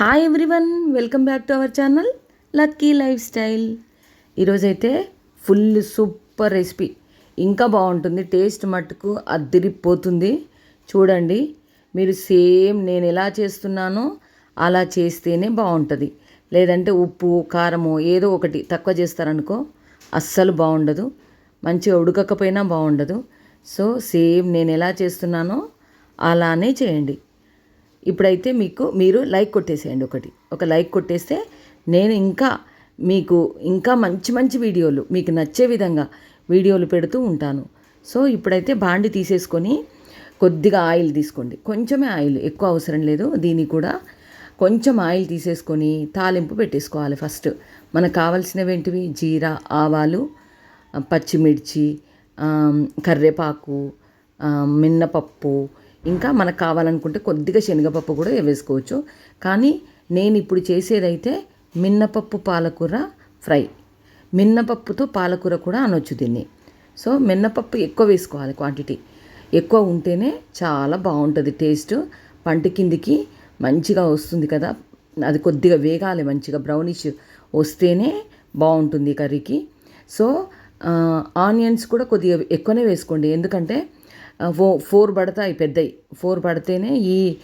Hi everyone welcome back to our channel Lucky Lifestyle ఈరోజైతే full super recipe ఇంకా బాగుంటుంది taste మట్టుకు అద్దిరిపోతుంది. చూడండి మీరు సేమ్ నేను ఎలా చేస్తున్నానో అలా చేస్తేనే బాగుంటుంది. లేదంటే ఉప్పు కారము ఏదో ఒకటి తక్కువ చేస్తారనుకో అస్సలు బాగుండదు. మంచిగా ఉడకకపోయినా బాగుండదు. సో సేమ్ నేను ఎలా చేస్తున్నానో అలానే చేయండి. ఇప్పుడైతే మీకు మీరు లైక్ కొట్టేసేయండి ఒకటి. ఒక లైక్ కొట్టేస్తే నేను ఇంకా మీకు ఇంకా మంచి మంచి వీడియోలు మీకు నచ్చే విధంగా వీడియోలు పెడుతూ ఉంటాను. సో ఇప్పుడైతే బాండి తీసేసుకొని కొద్దిగా ఆయిల్ తీసుకోండి. కొంచెమే ఆయిల్ ఎక్కువ అవసరం లేదు. దీన్ని కూడా కొంచెం ఆయిల్ తీసేసుకొని తాలింపు పెట్టేసుకోవాలి ఫస్ట్. మనకు కావాల్సినవి ఏంటివి? జీరా ఆవాలు పచ్చిమిర్చి కర్రేపాకు మిన్నపప్పు ఇంకా మనకు కావాలనుకుంటే కొద్దిగా శనగపప్పు కూడా వేసుకోవచ్చు. కానీ నేను ఇప్పుడు చేసేదైతే మిన్నపప్పు పాలకూర ఫ్రై. మిన్నపప్పుతో పాలకూర కూడా అనొచ్చు దీన్ని. సో మిన్నపప్పు ఎక్కువ వేసుకోవాలి క్వాంటిటీ. ఎక్కువ ఉంటేనే చాలా బాగుంటుంది టేస్ట్. పంట కిందికి మంచిగా వస్తుంది కదా. అది కొద్దిగా వేగాలి మంచిగా బ్రౌనిష్ వస్తేనే బాగుంటుంది కర్రీకి. సో ఆనియన్స్ కూడా కొద్దిగా ఎక్కువనే వేసుకోండి. ఎందుకంటే ఫో ఫోర్ పడతాయి పెద్దవి ఫోర్ పడితేనే ఈ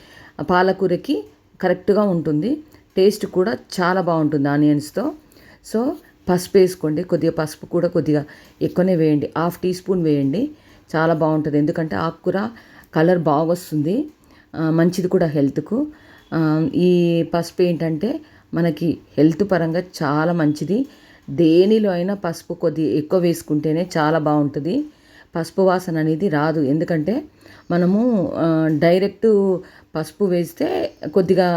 పాలకూరకి కరెక్ట్గా ఉంటుంది. టేస్ట్ కూడా చాలా బాగుంటుంది ఆనియన్స్తో. సో పసుపు వేసుకోండి. కొద్దిగా పసుపు కూడా కొద్దిగా ఎక్కువనే వేయండి. హాఫ్ టీ స్పూన్ వేయండి. చాలా బాగుంటుంది. ఎందుకంటే ఆకుకూర కలర్ బాగా వస్తుంది. మంచిది కూడా హెల్త్కు. ఈ పసుపు ఏంటంటే మనకి హెల్త్ పరంగా చాలా మంచిది. దేనిలో అయినా పసుపు కొద్దిగా ఎక్కువ వేసుకుంటేనే చాలా బాగుంటుంది. పసుపు వాసన అనేది రాదు. ఎందుకంటే మనము డైరెక్ట్ పసుపు వేస్తే కొద్దిగా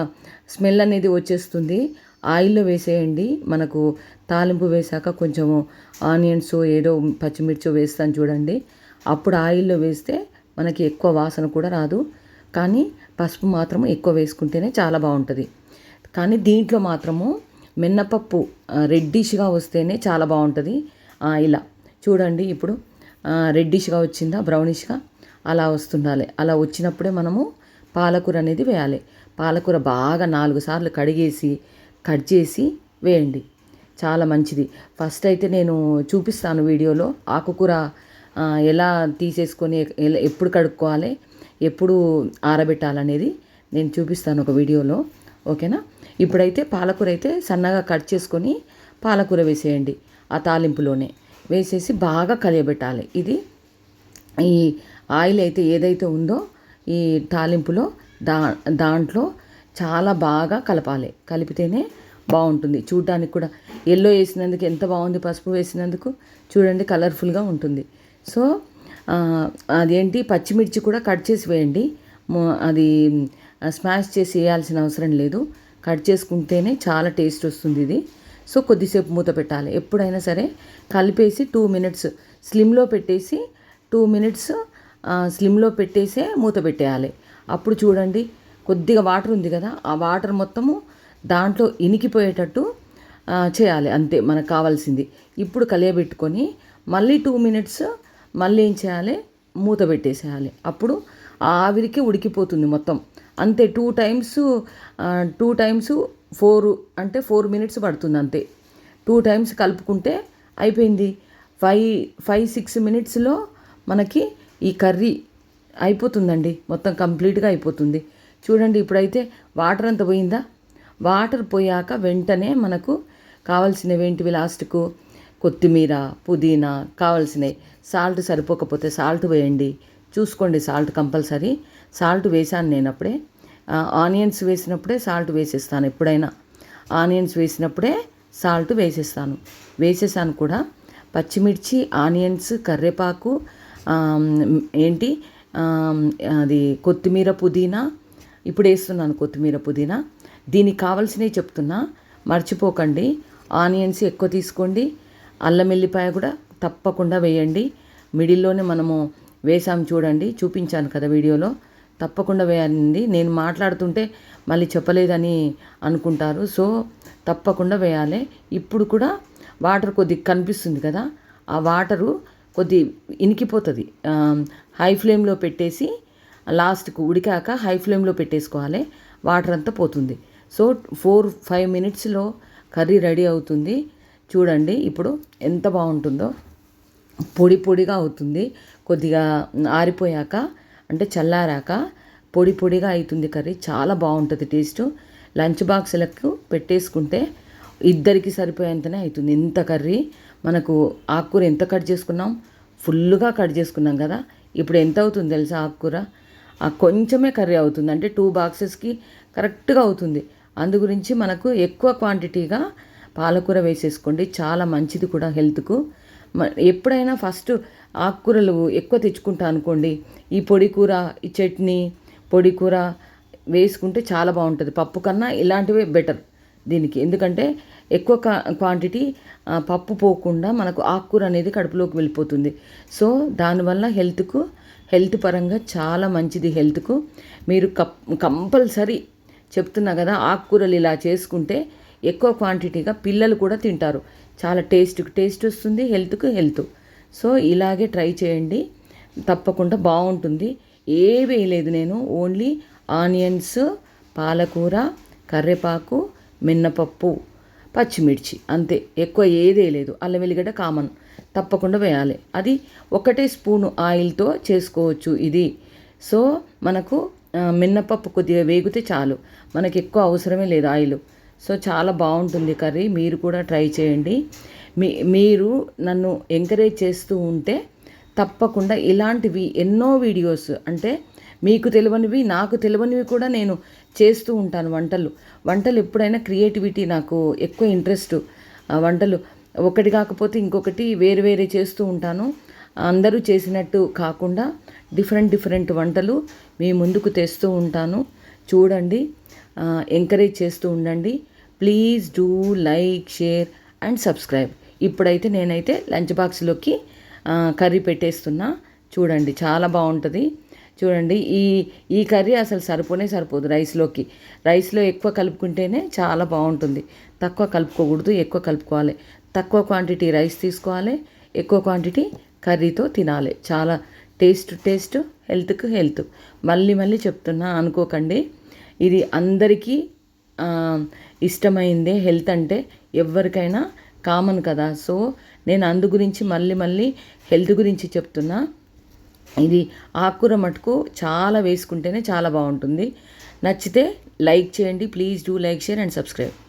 స్మెల్ అనేది వచ్చేస్తుంది. ఆయిల్లో వేసేయండి. మనకు తాలింపు వేసాక కొంచెము ఆనియన్స్ ఏదో పచ్చిమిర్చి వేస్తాను చూడండి. అప్పుడు ఆయిల్లో వేస్తే మనకి ఎక్కువ వాసన కూడా రాదు. కానీ పసుపు మాత్రం ఎక్కువ వేసుకుంటేనే చాలా బాగుంటుంది. కానీ దీంట్లో మాత్రము మిన్నపప్పు రెడ్డిష్గా వస్తేనే చాలా బాగుంటుంది. ఇలా. చూడండి ఇప్పుడు రెడ్డిష్గా వచ్చిందా బ్రౌనిష్గా అలా వస్తుండాలి. అలా వచ్చినప్పుడే మనము పాలకూర అనేది వేయాలి. పాలకూర బాగా నాలుగు సార్లు కడిగేసి కట్ చేసి వేయండి. చాలా మంచిది. ఫస్ట్ అయితే నేను చూపిస్తాను వీడియోలో ఆకుకూర ఎలా తీసేసుకొని ఎప్పుడు కడుక్కోవాలి ఎప్పుడు ఆరబెట్టాలనేది నేను చూపిస్తాను ఒక వీడియోలో. ఓకేనా? ఇప్పుడైతే పాలకూర అయితే సన్నగా కట్ చేసుకొని పాలకూర వేసేయండి. ఆ తాలింపులోనే. వేసేసి బాగా కలియబెట్టాలి. ఇది ఈ ఆయిల్ అయితే ఏదైతే ఉందో ఈ తాలింపులో దా దాంట్లో చాలా బాగా కలపాలి. కలిపితేనే బాగుంటుంది. చూడడానికి కూడా ఎల్లో వేసినందుకు ఎంత బాగుంది పసుపు వేసినందుకు చూడండి కలర్ఫుల్గా ఉంటుంది. సో అదేంటి పచ్చిమిర్చి కూడా కట్ చేసి వేయండి. అది స్మాష్ చేసి వేయాల్సిన అవసరం లేదు. కట్ చేసుకుంటేనే చాలా టేస్ట్ వస్తుంది ఇది. సో కొద్దిసేపు మూత పెట్టాలి. ఎప్పుడైనా సరే కలిపేసి టూ మినిట్స్ స్లిమ్లో పెట్టేసి టూ మినిట్స్ స్లిమ్లో పెట్టేసే మూత పెట్టేయాలి. అప్పుడు చూడండి కొద్దిగా వాటర్ ఉంది కదా ఆ వాటర్ మొత్తము దాంట్లో ఇనికిపోయేటట్టు చేయాలి. అంతే మనకు కావాల్సింది. ఇప్పుడు కలియబెట్టుకొని మళ్ళీ టూ మినిట్స్ మళ్ళీ ఏం చేయాలి? మూత పెట్టేసేయాలి. అప్పుడు ఆవిరికి ఉడికిపోతుంది మొత్తం. అంతే two times two times four అంటే ఫోర్ మినిట్స్ పడుతుంది అంతే. టూ టైమ్స్ కలుపుకుంటే అయిపోయింది. ఫైవ్ ఫైవ్ సిక్స్ మినిట్స్లో మనకి ఈ కర్రీ అయిపోతుందండి. మొత్తం కంప్లీట్గా అయిపోతుంది. చూడండి ఇప్పుడైతే వాటర్ అంత పోయిందా? వాటర్ పోయాక వెంటనే మనకు కావాల్సినవి ఏంటివి లాస్ట్కు కొత్తిమీర పుదీనా కావాల్సినవి. సాల్ట్ సరిపోకపోతే సాల్ట్ వేయండి. చూసుకోండి సాల్ట్ కంపల్సరీ. సాల్ట్ వేసాను నేను అప్పుడే. ఆనియన్స్ వేసినప్పుడే సాల్ట్ వేసేస్తాను ఎప్పుడైనా. ఆనియన్స్ వేసినప్పుడే సాల్ట్ వేసేస్తాను. వేసేసాను కూడా. పచ్చిమిర్చి ఆనియన్స్ కర్రేపాకు ఏంటి? అది కొత్తిమీర పుదీనా. ఇప్పుడు వేస్తున్నాను కొత్తిమీర పుదీనా. దీనికి కావాల్సినవి చెప్తున్నా. మర్చిపోకండి. ఆనియన్స్ ఎక్కువ తీసుకోండి. అల్లం వెల్లిపాయ కూడా తప్పకుండా వేయండి. మిడిల్లోనే మనము వేసాం చూడండి. చూపించాను కదా వీడియోలో. తప్పకుండా వేయాలండి. నేను మాట్లాడుతుంటే మళ్ళీ చెప్పలేదని అనుకుంటారు. సో తప్పకుండా వేయాలి. ఇప్పుడు కూడా వాటర్ కొద్ది కనిపిస్తుంది కదా ఆ వాటరు కొద్ది ఇనికిపోతుంది. హై ఫ్లేమ్లో పెట్టేసి లాస్ట్కు ఉడికాక హై ఫ్లేమ్లో పెట్టేసుకోవాలి. వాటర్ అంతా పోతుంది. సో ఫోర్ ఫైవ్ మినిట్స్లో కర్రీ రెడీ అవుతుంది. చూడండి ఇప్పుడు ఎంత బాగుంటుందో. పొడి పొడిగా అవుతుంది. కొద్దిగా ఆరిపోయాక అంటే చల్లారాక పొడి పొడిగా అవుతుంది కర్రీ. చాలా బాగుంటుంది టేస్ట్. లంచ్ బాక్సులకు పెట్టేసుకుంటే ఇద్దరికి సరిపోయేంతనే అవుతుంది ఇంత కర్రీ. మనకు ఆకుకూర ఎంత కట్ చేసుకున్నాం? ఫుల్గా కట్ చేసుకున్నాం కదా. ఇప్పుడు ఎంత అవుతుంది తెలుసా ఆకుకూర? ఆ కొంచెమే కర్రీ అవుతుంది. అంటే టూ బాక్సెస్కి కరెక్ట్గా అవుతుంది. అందు గురించి మనకు ఎక్కువ క్వాంటిటీగా పాలకూర వేసేసుకోండి. చాలా మంచిది కూడా హెల్త్కు. ఎప్పుడైనా ఫస్ట్ ఆకుకూరలు ఎక్కువ తెచ్చుకుంటా అనుకోండి ఈ పొడి కూర ఈ చట్నీ పొడి కూర వేసుకుంటే చాలా బాగుంటుంది. పప్పు కన్నా ఇలాంటివే బెటర్ దీనికి ఎందుకంటే ఎక్కువ క్వాంటిటీ పప్పు పోకుండా మనకు ఆకుకూర అనేది కడుపులోకి వెళ్ళిపోతుంది. సో దానివల్ల హెల్త్కు హెల్త్ పరంగా చాలా మంచిది హెల్త్కు. మీరు కప్ కంపల్సరీ చెప్తున్నా కదా ఆకుకూరలు ఇలా చేసుకుంటే ఎక్కువ క్వాంటిటీగా పిల్లలు కూడా తింటారు. చాలా టేస్ట్కి టేస్ట్ వస్తుంది హెల్త్కు హెల్త్. సో ఇలాగే ట్రై చేయండి. తప్పకుండా బాగుంటుంది. ఏ వేయలేదు నేను. ఓన్లీ ఆనియన్స్ పాలకూర కర్రేపాకు మిన్నపప్పు పచ్చిమిర్చి అంతే. ఎక్కువ ఏదే లేదు. అల్లం వెల్లిగడ్డ కామన్ తప్పకుండా వేయాలి. అది ఒకటే స్పూను ఆయిల్తో చేసుకోవచ్చు ఇది. సో మనకు మిన్నపప్పు కొద్దిగా వేగితే చాలు. మనకి ఎక్కువ అవసరమే లేదు ఆయిల్. సో చాలా బాగుంటుంది కర్రీ. మీరు కూడా ట్రై చేయండి. మీ మీరు నన్ను ఎంకరేజ్ చేస్తూ ఉంటే తప్పకుండా ఇలాంటివి ఎన్నో వీడియోస్ అంటే మీకు తెలియనివి నాకు తెలియనివి కూడా నేను చేస్తూ ఉంటాను వంటలు. వంటలు ఎప్పుడైనా క్రియేటివిటీ నాకు ఎక్కువ ఇంట్రెస్ట్ వంటలు ఒకటి కాకపోతే ఇంకొకటి వేరు వేరే చేస్తూ ఉంటాను. అందరూ చేసినట్టు కాకుండా డిఫరెంట్ డిఫరెంట్ వంటలు మీ ముందుకు తెస్తూ ఉంటాను. చూడండి ఎంకరేజ్ చేస్తూ ఉండండి. Please do like share and subscribe ఇప్పుడైతే నేనైతే లంచ్ బాక్స్లోకి కర్రీ పెట్టేస్తున్నా. చూడండి చాలా బాగుంటుంది. చూడండి ఈ ఈ కర్రీ అసలు సరిపోనే సరిపోదు రైస్లోకి. రైస్లో ఎక్కువ కలుపుకుంటేనే చాలా బాగుంటుంది. తక్కువ కలుపుకోకూడదు ఎక్కువ కలుపుకోవాలి. తక్కువ క్వాంటిటీ రైస్ తీసుకోవాలి ఎక్కువ క్వాంటిటీ కర్రీతో తినాలి. చాలా టేస్ట్ టేస్ట్ హెల్త్కు హెల్త్. మళ్ళీ మళ్ళీ చెప్తున్నా అనుకోకండి. ఇది అందరికీ ఇష్టమైందే హెల్త్ అంటే ఎవరికైనా కామన్ కదా. సో నేను అందు గురించి మళ్ళీ మళ్ళీ హెల్త్ గురించి చెప్తున్నా. ఇది ఆకుకూర మటుకు చాలా వేసుకుంటేనే చాలా బాగుంటుంది. నచ్చితే లైక్ చేయండి. Please do like share and subscribe.